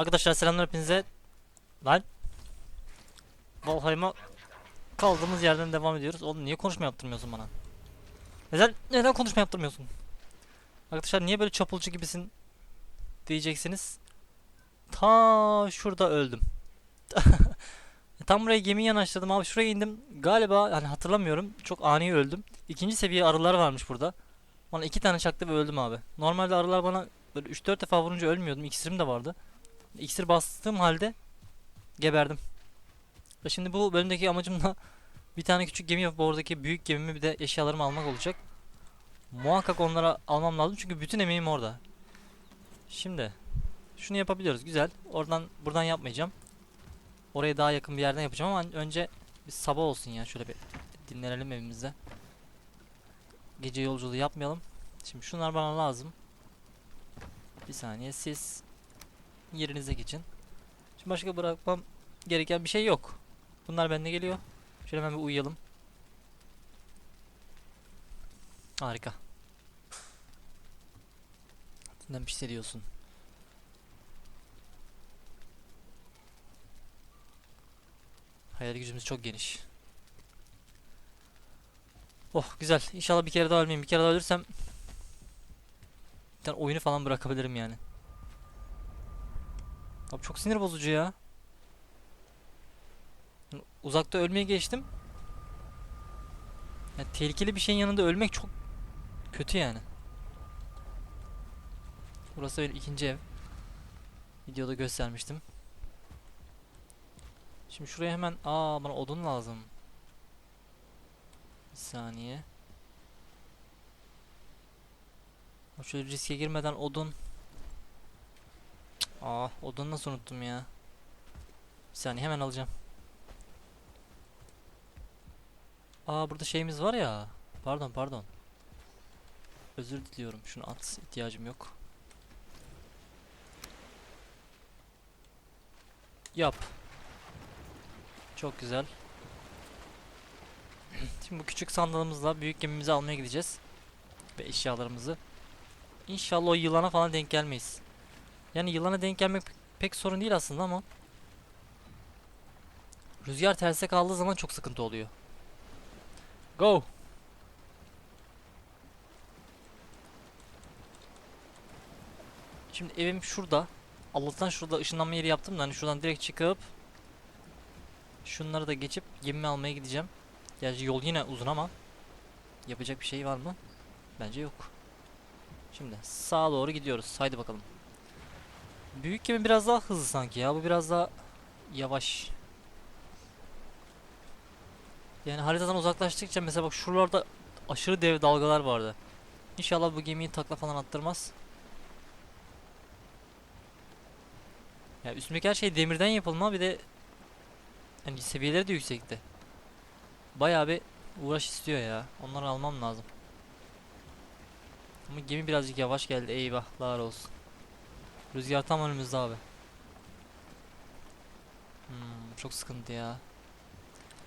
Arkadaşlar selamlar hepinize. Lan. Valheim'a kaldığımız yerden devam ediyoruz. Oğlum niye konuşma yaptırmıyorsun bana? Neden neden konuşma yaptırmıyorsun? Arkadaşlar niye böyle çapulcu gibisin diyeceksiniz. Ta şurada öldüm. Tam buraya gemiyi yanaştırdım abi şuraya indim. Galiba hani hatırlamıyorum. Çok ani öldüm. İkinci seviye arılar varmış burada. Bana iki tane çaktı ve öldüm abi. Normalde arılar bana böyle 3-4 defa vurunca ölmüyordum. İksirim de vardı. İksir bastığım halde geberdim. Ve şimdi bu bölümdeki amacım da bir tane küçük gemi yapıp oradaki büyük gemimi bir de eşyalarımı almak olacak. Muhakkak onlara almam lazım çünkü bütün emeğim orada. Şimdi şunu yapabiliyoruz güzel. Oradan buradan yapmayacağım. Oraya daha yakın bir yerden yapacağım ama önce bir sabah olsun ya şöyle bir dinlenelim evimizde. Gece yolculuğu yapmayalım. Şimdi şunlar bana lazım. Bir saniye siz yerinize geçin. Şimdi başka bırakmam gereken bir şey yok. Bunlar bende geliyor. Şöyle hemen bir uyuyalım. Harika. Senden bir hissediyorsun. Hayal gücümüz çok geniş. Oh güzel. İnşallah bir kere daha ölmeyeyim. Bir kere daha ölürsem bir tane oyunu falan bırakabilirim yani. Abi çok sinir bozucu ya. Uzakta ölmeye geçtim. Ya tehlikeli bir şeyin yanında ölmek çok kötü yani. Burası benim ikinci ev. Videoda göstermiştim. Şimdi şuraya hemen aa bana odun lazım. Bir saniye. Şöyle riske girmeden odun. Aa odunu nasıl unuttum ya. Bir saniye hemen alacağım. Aa burada şeyimiz var ya. Pardon pardon. Özür diliyorum. Şunu at. ihtiyacım yok. Yap. Çok güzel. Şimdi bu küçük sandalımızla büyük gemimizi almaya gideceğiz. Ve eşyalarımızı. İnşallah o yılana falan denk gelmeyiz. Yani yılana denk gelmek pe- pek sorun değil aslında ama Rüzgar terse kaldığı zaman çok sıkıntı oluyor. Go. Şimdi evim şurada. Allah'tan şurada ışınlanma yeri yaptım da hani şuradan direkt çıkıp şunları da geçip gemimi almaya gideceğim. Gerçi yol yine uzun ama yapacak bir şey var mı? Bence yok. Şimdi sağa doğru gidiyoruz. Haydi bakalım. Büyük gemi biraz daha hızlı sanki ya. Bu biraz daha yavaş. Yani haritadan uzaklaştıkça mesela bak şuralarda aşırı dev dalgalar vardı. İnşallah bu gemiyi takla falan attırmaz. Ya üstümdeki her şey demirden yapılma bir de hani seviyeleri de yüksekti. Bayağı bir uğraş istiyor ya. Onları almam lazım. Ama gemi birazcık yavaş geldi. Eyvahlar olsun. Rüzgar tam önümüzde abi. Hmm, çok sıkıntı ya.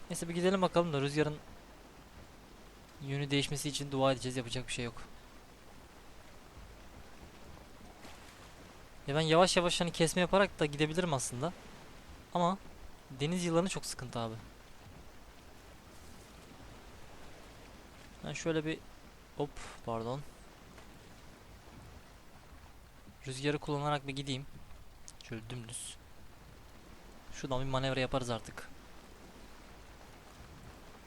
Neyse bir gidelim bakalım da rüzgarın yönü değişmesi için dua edeceğiz. Yapacak bir şey yok. Ya ben yavaş yavaş hani kesme yaparak da gidebilirim aslında. Ama deniz yılanı çok sıkıntı abi. Ben şöyle bir hop pardon. Rüzgarı kullanarak bir gideyim. Şöyle dümdüz. Şuradan bir manevra yaparız artık.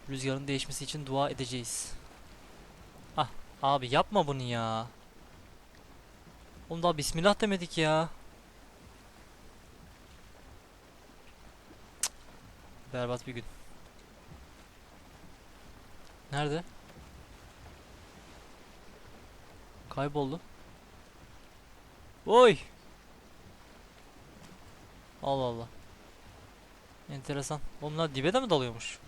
Rüzgarın değişmesi için dua edeceğiz. Ah abi yapma bunu ya. Oğlum daha bismillah demedik ya. Cık. Berbat bir gün. Nerede? Kayboldu. Oy. Allah Allah. Enteresan. Onlar dibe de mi dalıyormuş?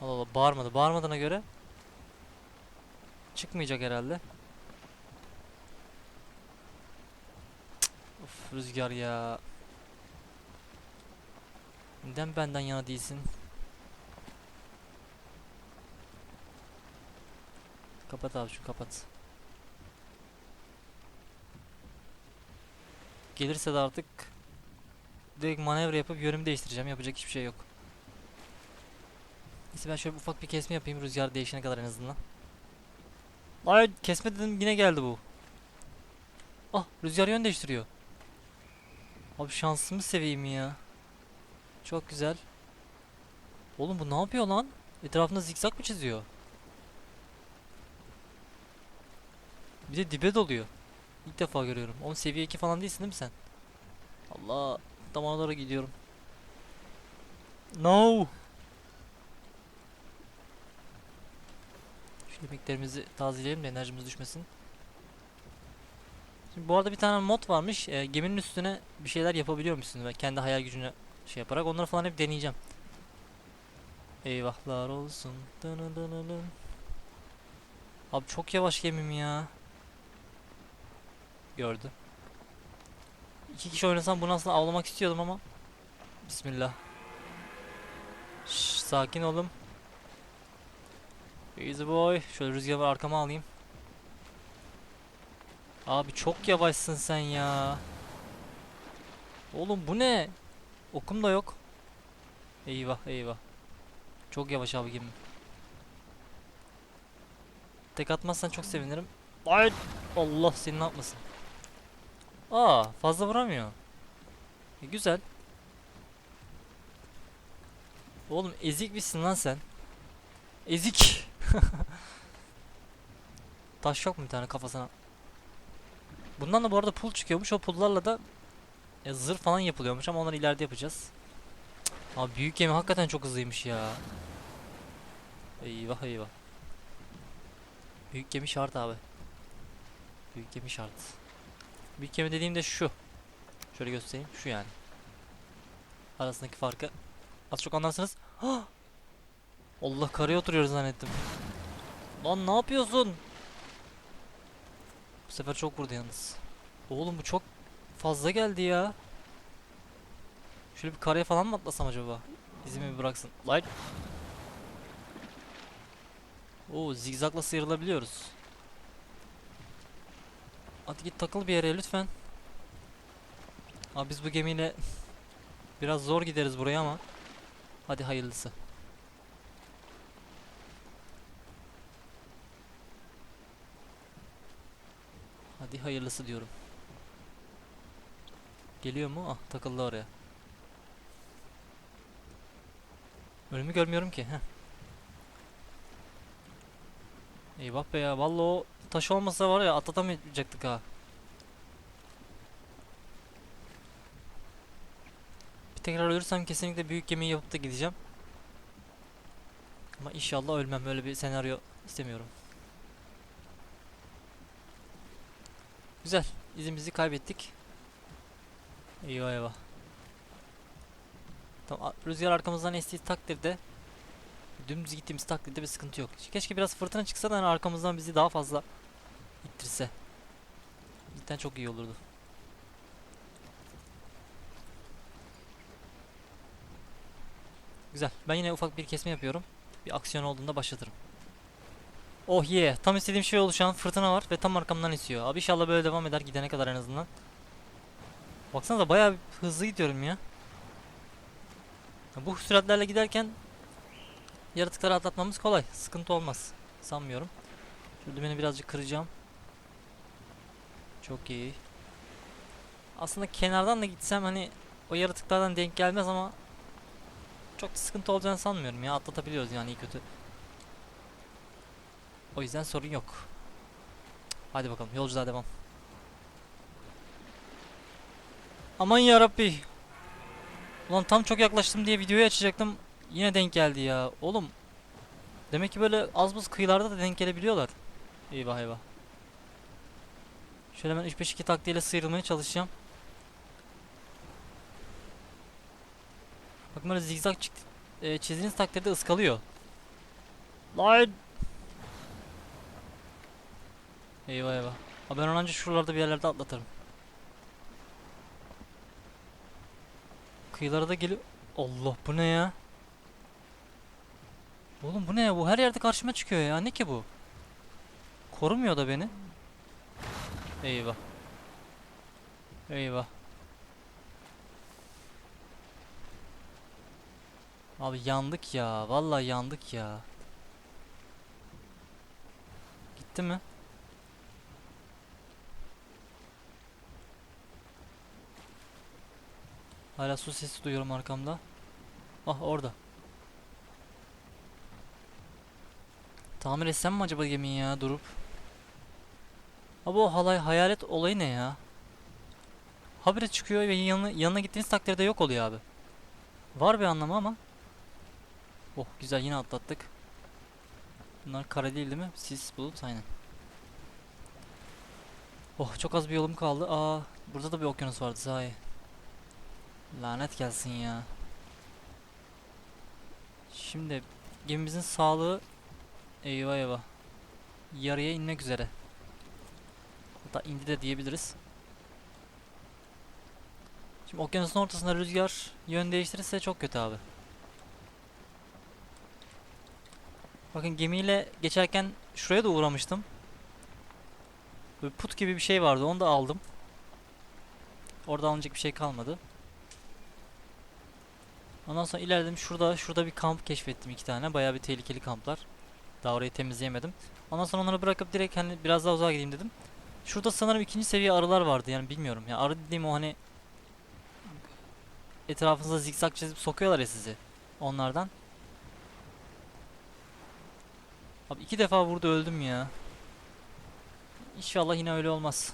Allah Allah bağırmadı. Bağırmadığına göre çıkmayacak herhalde. Of rüzgar ya. Neden benden yana değilsin? Kapat abi şu kapat. Gelirse de artık direkt manevra yapıp yönümü değiştireceğim. Yapacak hiçbir şey yok. Neyse ben şöyle ufak bir kesme yapayım rüzgar değişene kadar en azından. Ay kesme dedim yine geldi bu. Ah rüzgar yön değiştiriyor. Abi şansımı seveyim ya. Çok güzel. Oğlum bu ne yapıyor lan? Etrafında zikzak mı çiziyor? Bir de dibe doluyor. İlk defa görüyorum. Oğlum seviye 2 falan değilsin değil mi sen? Allah damarlara gidiyorum. No. Şu yemeklerimizi tazeleyelim de enerjimiz düşmesin. Şimdi bu arada bir tane mod varmış. E, geminin üstüne bir şeyler yapabiliyormuşsun ve kendi hayal gücüne şey yaparak onları falan hep deneyeceğim. Eyvahlar olsun. Dını dını dın. Abi çok yavaş gemim ya. Gördü. İki kişi oynasam bunu aslında avlamak istiyordum ama. Bismillah. Şş, sakin olun. Easy boy. Şöyle rüzgarı arkama alayım. Abi çok yavaşsın sen ya. Oğlum bu ne? Okum da yok. Eyvah eyvah. Çok yavaş abi gemim. Tek atmazsan çok sevinirim. Ay Allah seni ne yapmasın. Aa fazla vuramıyor. E, güzel. Oğlum ezik misin lan sen? Ezik. Taş yok mu bir tane kafasına? Bundan da bu arada pul çıkıyormuş. O pullarla da e, zırh falan yapılıyormuş ama onları ileride yapacağız. Abi büyük gemi hakikaten çok hızlıymış ya. Eyvah eyvah. Büyük gemi şart abi. Büyük gemi şart. Büyük gemi dediğimde şu. Şöyle göstereyim. Şu yani. Arasındaki farkı az çok anlarsınız. Allah karaya oturuyoruz zannettim. Lan ne yapıyorsun? Bu sefer çok vurdu yalnız. Oğlum bu çok fazla geldi ya. Şöyle bir karaya falan mı atlasam acaba? İzimi bir bıraksın. Light. Oo zigzagla sıyrılabiliyoruz. Hadi git takıl bir yere lütfen. Abi biz bu gemiyle biraz zor gideriz buraya ama hadi hayırlısı. Hadi hayırlısı diyorum. Geliyor mu? Ah takıldı oraya. Önümü görmüyorum ki. Heh. Eyvah be ya. Vallahi o taş olmasa var ya atlatamayacaktık ha. Bir tekrar ölürsem kesinlikle büyük gemi yapıp da gideceğim. Ama inşallah ölmem. Öyle bir senaryo istemiyorum. Güzel. İzimizi kaybettik. Eyvah eyvah. Tamam, rüzgar arkamızdan estiği takdirde dümdüz gittiğimiz takdirde bir sıkıntı yok. Keşke biraz fırtına çıksa da hani arkamızdan bizi daha fazla ittirse. Cidden çok iyi olurdu. Güzel. Ben yine ufak bir kesme yapıyorum. Bir aksiyon olduğunda başlatırım. Oh yeah. Tam istediğim şey oldu şu an. Fırtına var ve tam arkamdan esiyor. Abi inşallah böyle devam eder gidene kadar en azından. Baksanıza bayağı hızlı gidiyorum ya. Bu süratlerle giderken yaratıkları atlatmamız kolay. Sıkıntı olmaz. Sanmıyorum. Şu dümeni birazcık kıracağım. Çok iyi. Aslında kenardan da gitsem hani o yaratıklardan denk gelmez ama çok da sıkıntı olacağını sanmıyorum ya. Atlatabiliyoruz yani iyi kötü. O yüzden sorun yok. Hadi bakalım yolculuğa devam. Aman yarabbi. Ulan tam çok yaklaştım diye videoyu açacaktım. Yine denk geldi ya. Oğlum. Demek ki böyle az buz kıyılarda da denk gelebiliyorlar. Eyvah eyvah. Şöyle ben 3-5-2 taktiğiyle sıyrılmaya çalışacağım. Bakın böyle zigzag çıktı. E, çizdiğiniz takdirde ıskalıyor. Lan. Eyvah eyvah. Abi ben anca şuralarda bir yerlerde atlatırım. Kıyılara da geliyor. Allah bu ne ya? Oğlum bu ne? Bu her yerde karşıma çıkıyor ya. Ne ki bu? Korumuyor da beni. Eyvah. Eyvah. Abi yandık ya. Vallahi yandık ya. Gitti mi? Hala su sesi duyuyorum arkamda. Ah orada. Tamir etsem mi acaba gemiyi ya durup? Abi o halay hayalet olayı ne ya? Habire çıkıyor ve yanına, yanına gittiğiniz takdirde yok oluyor abi. Var bir anlamı ama. Oh güzel yine atlattık. Bunlar kare değil değil mi? Sis bulut aynen. Oh çok az bir yolum kaldı. Aa burada da bir okyanus vardı sahi. Lanet gelsin ya. Şimdi gemimizin sağlığı eyvah eyvah. Yarıya inmek üzere. Hatta indi de diyebiliriz. Şimdi okyanusun ortasında rüzgar yön değiştirirse çok kötü abi. Bakın gemiyle geçerken şuraya da uğramıştım. Böyle put gibi bir şey vardı onu da aldım. Orada alınacak bir şey kalmadı. Ondan sonra ilerledim şurada şurada bir kamp keşfettim iki tane bayağı bir tehlikeli kamplar. Daha orayı temizleyemedim. Ondan sonra onları bırakıp direkt hani biraz daha uzağa gideyim dedim. Şurada sanırım ikinci seviye arılar vardı yani bilmiyorum. Ya arı dediğim o hani etrafınıza zikzak çizip sokuyorlar ya sizi. Onlardan. Abi iki defa burada öldüm ya. İnşallah yine öyle olmaz.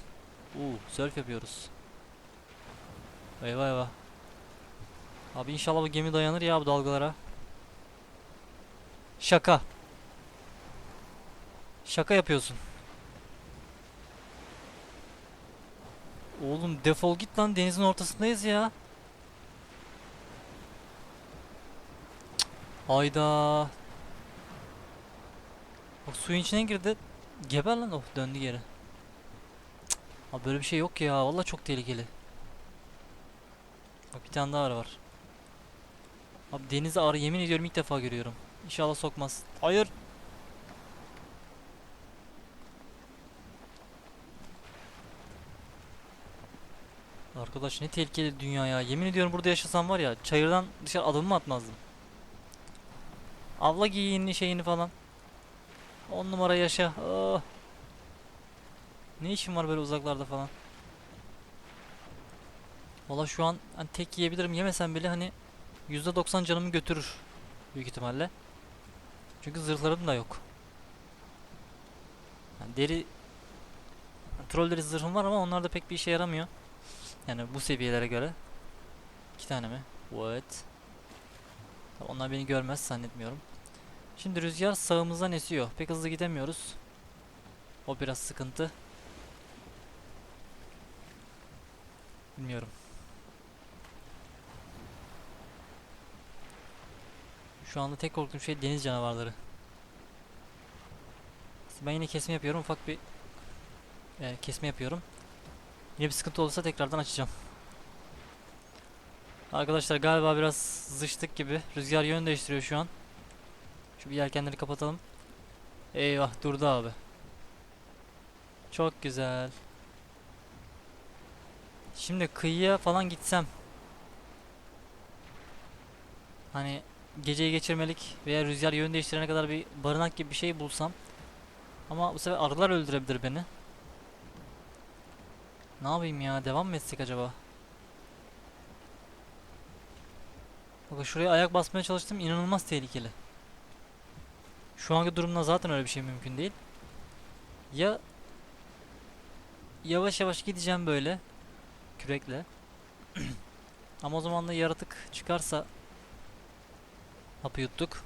Uuu surf yapıyoruz. Eyvah eyvah. Abi inşallah bu gemi dayanır ya bu dalgalara. Şaka. Şaka yapıyorsun. Oğlum defol git lan denizin ortasındayız ya. Hayda. Bak suyun içine girdi. Geber lan oh döndü geri. Abi böyle bir şey yok ya. Vallahi çok tehlikeli. Bak bir tane daha var. Abi denize arı yemin ediyorum ilk defa görüyorum. İnşallah sokmaz. Hayır. Arkadaş ne tehlikeli dünya ya. Yemin ediyorum burada yaşasam var ya çayırdan dışarı adımımı atmazdım. Avla giyinli şeyini falan. On numara yaşa. Ah. Ne işin var böyle uzaklarda falan. Valla şu an hani tek yiyebilirim yemesem bile hani %90 canımı götürür büyük ihtimalle. Çünkü zırhlarım da yok. Yani deri troll deri zırhım var ama onlar da pek bir işe yaramıyor. Yani bu seviyelere göre. İki tane mi? What? Onlar beni görmez zannetmiyorum. Şimdi rüzgar sağımızdan esiyor. Pek hızlı gidemiyoruz. O biraz sıkıntı. Bilmiyorum. Şu anda tek korktuğum şey deniz canavarları. Ben yine kesme yapıyorum. Ufak bir e, kesme yapıyorum. Yine bir sıkıntı olursa tekrardan açacağım. Arkadaşlar galiba biraz zıştık gibi. Rüzgar yön değiştiriyor şu an. Şu bir yelkenleri kapatalım. Eyvah durdu abi. Çok güzel. Şimdi kıyıya falan gitsem. Hani geceyi geçirmelik veya rüzgar yön değiştirene kadar bir barınak gibi bir şey bulsam. Ama bu sefer arılar öldürebilir beni. Ne yapayım ya? Devam mı etsek acaba? Bakın şuraya ayak basmaya çalıştım. inanılmaz tehlikeli. Şu anki durumda zaten öyle bir şey mümkün değil. Ya yavaş yavaş gideceğim böyle kürekle. Ama o zaman da yaratık çıkarsa hapı yuttuk.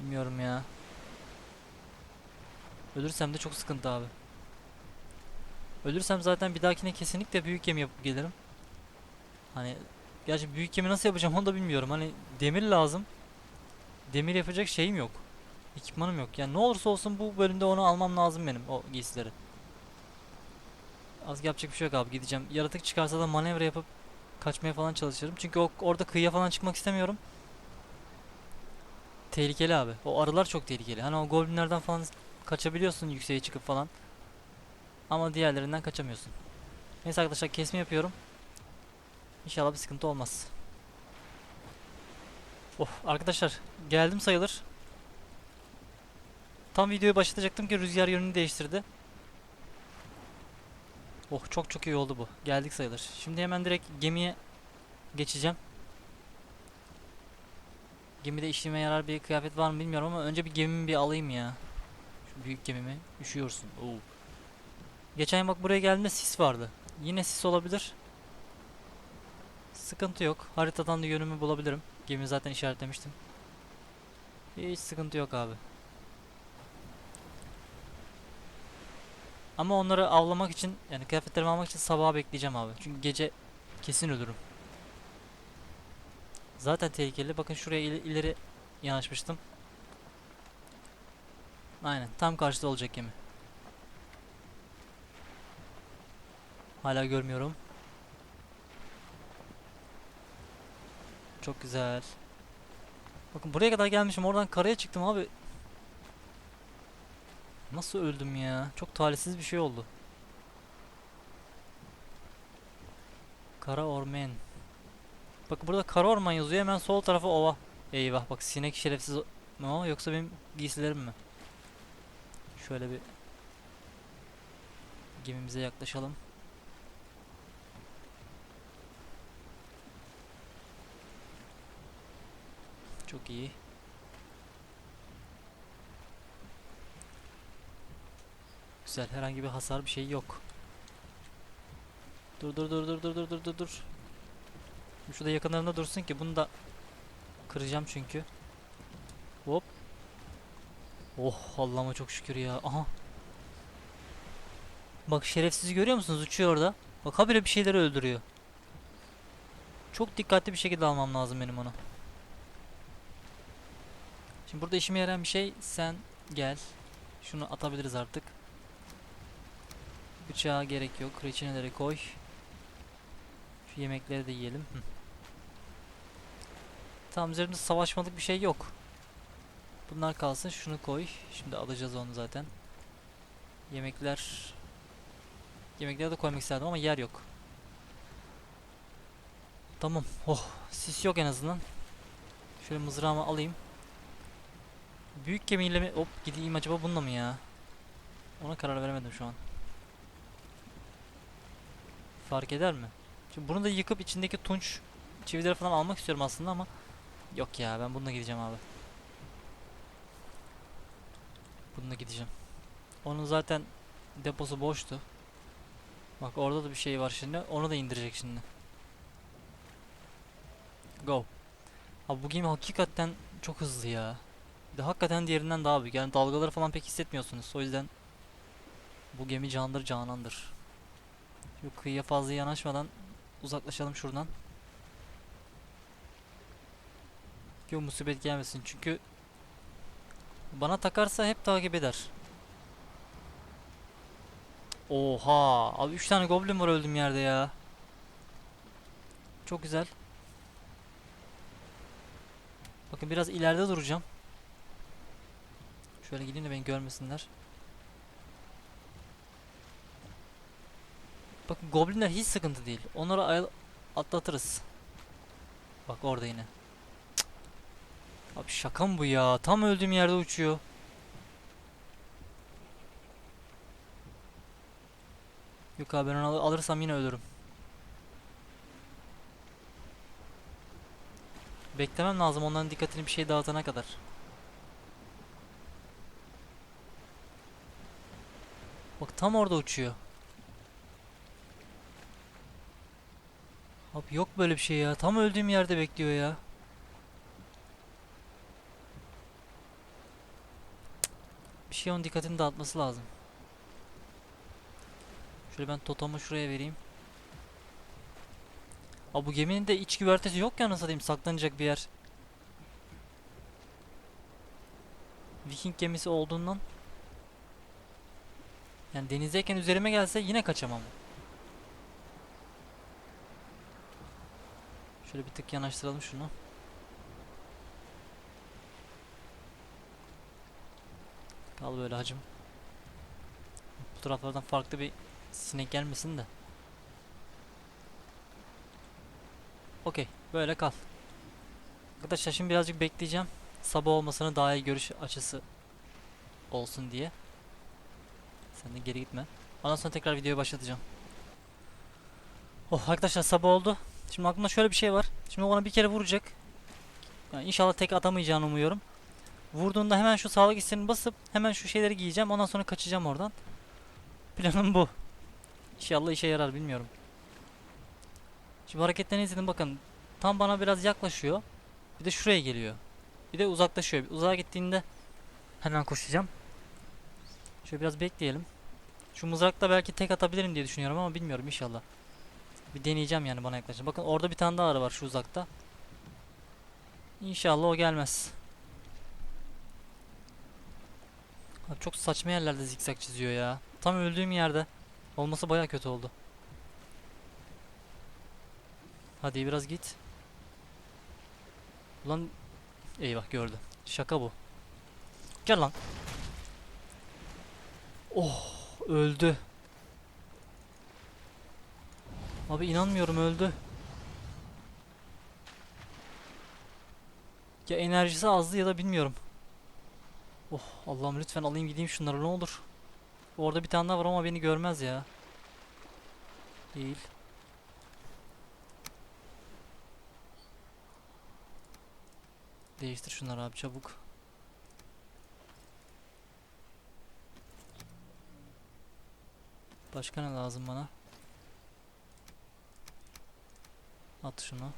Bilmiyorum ya. Ölürsem de çok sıkıntı abi. Ölürsem zaten bir dahakine kesinlikle büyük gemi yapıp gelirim. Hani gerçi büyük gemi nasıl yapacağım onu da bilmiyorum. Hani demir lazım. Demir yapacak şeyim yok. Ekipmanım yok. Yani ne olursa olsun bu bölümde onu almam lazım benim o giysileri. Az yapacak bir şey yok abi gideceğim. Yaratık çıkarsa da manevra yapıp kaçmaya falan çalışırım. Çünkü o, orada kıyıya falan çıkmak istemiyorum. Tehlikeli abi. O arılar çok tehlikeli. Hani o goblinlerden falan kaçabiliyorsun yükseğe çıkıp falan. Ama diğerlerinden kaçamıyorsun. Neyse arkadaşlar kesme yapıyorum. İnşallah bir sıkıntı olmaz. Oh arkadaşlar geldim sayılır. Tam videoyu başlatacaktım ki rüzgar yönünü değiştirdi. Oh çok çok iyi oldu bu. Geldik sayılır. Şimdi hemen direkt gemiye geçeceğim. Gemide işime yarar bir kıyafet var mı bilmiyorum ama önce bir gemimi bir alayım ya. Şu büyük gemimi. Üşüyorsun. Oo. Geçen bak buraya geldiğimde sis vardı. Yine sis olabilir. Sıkıntı yok. Haritadan da yönümü bulabilirim. Gemi zaten işaretlemiştim. Hiç sıkıntı yok abi. Ama onları avlamak için yani kıyafetlerimi almak için sabaha bekleyeceğim abi. Çünkü gece kesin ölürüm. Zaten tehlikeli. Bakın şuraya il- ileri yanaşmıştım. Aynen. Tam karşıda olacak gemi. Hala görmüyorum. Çok güzel. Bakın buraya kadar gelmişim. Oradan karaya çıktım abi. Nasıl öldüm ya? Çok talihsiz bir şey oldu. Kara orman. Bakın burada kara orman yazıyor. Hemen sol tarafa ova. Eyvah bak sinek şerefsiz mi o yoksa benim giysilerim mi? Şöyle bir gemimize yaklaşalım. Çok iyi. Güzel. Herhangi bir hasar bir şey yok. Dur dur dur dur dur dur dur dur dur. Şurada yakınlarında dursun ki bunu da kıracağım çünkü. Hop. Oh Allah'ıma çok şükür ya. Aha. Bak şerefsizi görüyor musunuz? Uçuyor orada. Bak habire bir şeyleri öldürüyor. Çok dikkatli bir şekilde almam lazım benim onu. Şimdi burada işime yarayan bir şey sen gel. Şunu atabiliriz artık. Bıçağa gerek yok. Reçineleri koy. Şu yemekleri de yiyelim. Hı. Tam üzerimde savaşmalık bir şey yok. Bunlar kalsın. Şunu koy. Şimdi alacağız onu zaten. Yemekler... Yemekleri de koymak isterdim ama yer yok. Tamam. Oh. Sis yok en azından. Şöyle mızrağımı alayım. Büyük gemiyle mi? Hop gideyim acaba bununla mı ya? Ona karar veremedim şu an. Fark eder mi? Şimdi bunu da yıkıp içindeki tunç çivileri falan almak istiyorum aslında ama yok ya ben bununla gideceğim abi. Bununla gideceğim. Onun zaten deposu boştu. Bak orada da bir şey var şimdi. Onu da indirecek şimdi. Go. Abi bu gemi hakikaten çok hızlı ya. De hakikaten diğerinden daha büyük. Yani dalgaları falan pek hissetmiyorsunuz. O yüzden bu gemi candır canandır. Şu kıyıya fazla yanaşmadan uzaklaşalım şuradan. Ki o musibet gelmesin. Çünkü bana takarsa hep takip eder. Oha! Abi 3 tane goblin var öldüm yerde ya. Çok güzel. Bakın biraz ileride duracağım. Şöyle gideyim de beni görmesinler. Bakın goblinler hiç sıkıntı değil. Onları atlatırız. Bak orada yine. Cık. Abi şaka mı bu ya? Tam öldüğüm yerde uçuyor. Yok abi ben onu al- alırsam yine ölürüm. Beklemem lazım onların dikkatini bir şey dağıtana kadar. Bak tam orada uçuyor. Abi yok böyle bir şey ya. Tam öldüğüm yerde bekliyor ya. Bir şey onun dikkatini dağıtması lazım. Şöyle ben totamı şuraya vereyim. Abi bu geminin de iç güvertesi yok ya nasıl diyeyim saklanacak bir yer. Viking gemisi olduğundan yani denizdeyken üzerime gelse yine kaçamam. Şöyle bir tık yanaştıralım şunu. Kal böyle hacım. Bu taraflardan farklı bir sinek gelmesin de. Okey, böyle kal. Arkadaşlar şimdi birazcık bekleyeceğim. Sabah olmasını daha iyi görüş açısı olsun diye. Sen de geri gitme. Ondan sonra tekrar videoyu başlatacağım. Oh arkadaşlar sabah oldu. Şimdi aklımda şöyle bir şey var. Şimdi ona bir kere vuracak. Yani inşallah tek atamayacağını umuyorum. Vurduğunda hemen şu sağlık isteğini basıp hemen şu şeyleri giyeceğim. Ondan sonra kaçacağım oradan. Planım bu. İnşallah işe yarar bilmiyorum. Şimdi hareketlerini izledim bakın. Tam bana biraz yaklaşıyor. Bir de şuraya geliyor. Bir de uzaklaşıyor. Uzağa gittiğinde hemen koşacağım. Şöyle biraz bekleyelim. Şu mızrakla belki tek atabilirim diye düşünüyorum ama bilmiyorum inşallah. Bir deneyeceğim yani bana yaklaşın. Bakın orada bir tane daha arı var şu uzakta. İnşallah o gelmez. Abi çok saçma yerlerde zikzak çiziyor ya. Tam öldüğüm yerde. Olması baya kötü oldu. Hadi biraz git. Ulan eyvah gördü. Şaka bu. Gel lan. Oh öldü. Abi inanmıyorum öldü. Ya enerjisi azdı ya da bilmiyorum. Oh Allah'ım lütfen alayım gideyim şunları ne olur. Orada bir tane daha var ama beni görmez ya. Değil. Değiştir şunları abi çabuk. Başka ne lazım bana? At şunu.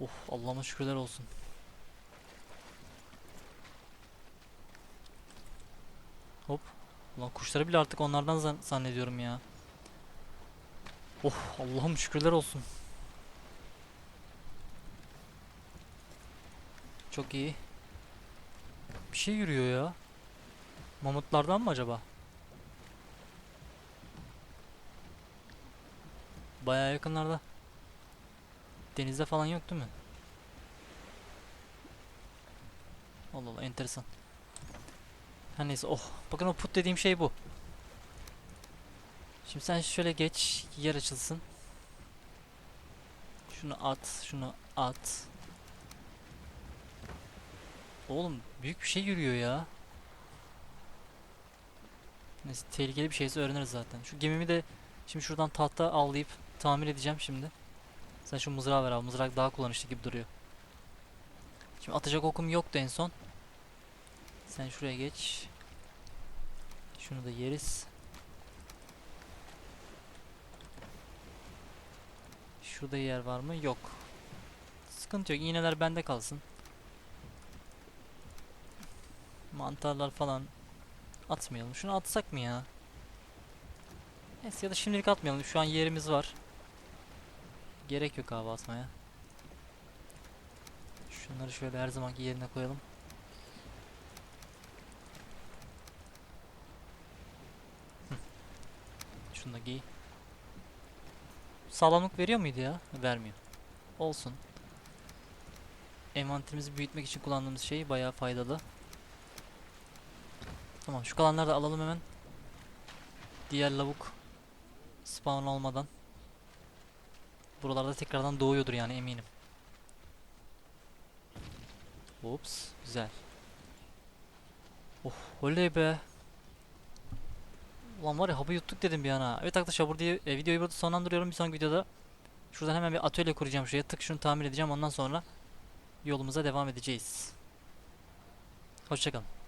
Of Allah'ıma şükürler olsun. Hop. Ulan kuşları bile artık onlardan zan- zannediyorum ya. Oh Allah'ım şükürler olsun. Çok iyi. Bir şey yürüyor ya. Mamutlardan mı acaba? Bayağı yakınlarda. Denizde falan yok değil mi? Allah Allah enteresan. Her neyse oh. Bakın o put dediğim şey bu. Şimdi sen şöyle geç. Yer açılsın. Şunu at. Şunu at. Oğlum büyük bir şey yürüyor ya. Neyse tehlikeli bir şeyse öğreniriz zaten. Şu gemimi de şimdi şuradan tahta avlayıp tamir edeceğim şimdi. Sen şu mızrağı ver abi. Mızrak daha kullanışlı gibi duruyor. Şimdi atacak okum yoktu en son. Sen şuraya geç. Şunu da yeriz. Şurada yer var mı? Yok. Sıkıntı yok. İğneler bende kalsın. Mantarlar falan atmayalım. Şunu atsak mı ya? Neyse ya da şimdilik atmayalım. Şu an yerimiz var. Gerek yok abi atmaya. Şunları şöyle her zamanki yerine koyalım. Şunu da giy. Sağlamlık veriyor muydu ya? Vermiyor. Olsun. Envanterimizi büyütmek için kullandığımız şey bayağı faydalı. Tamam şu kalanları da alalım hemen. Diğer lavuk spawn olmadan. Buralarda tekrardan doğuyordur yani eminim. Ops güzel. Oh oley be. Ulan var ya hapı yuttuk dedim bir ana. Evet arkadaşlar burada e, videoyu burada sonlandırıyorum. Bir sonraki videoda şuradan hemen bir atölye kuracağım şuraya. Tık şunu tamir edeceğim. Ondan sonra yolumuza devam edeceğiz. Hoşçakalın.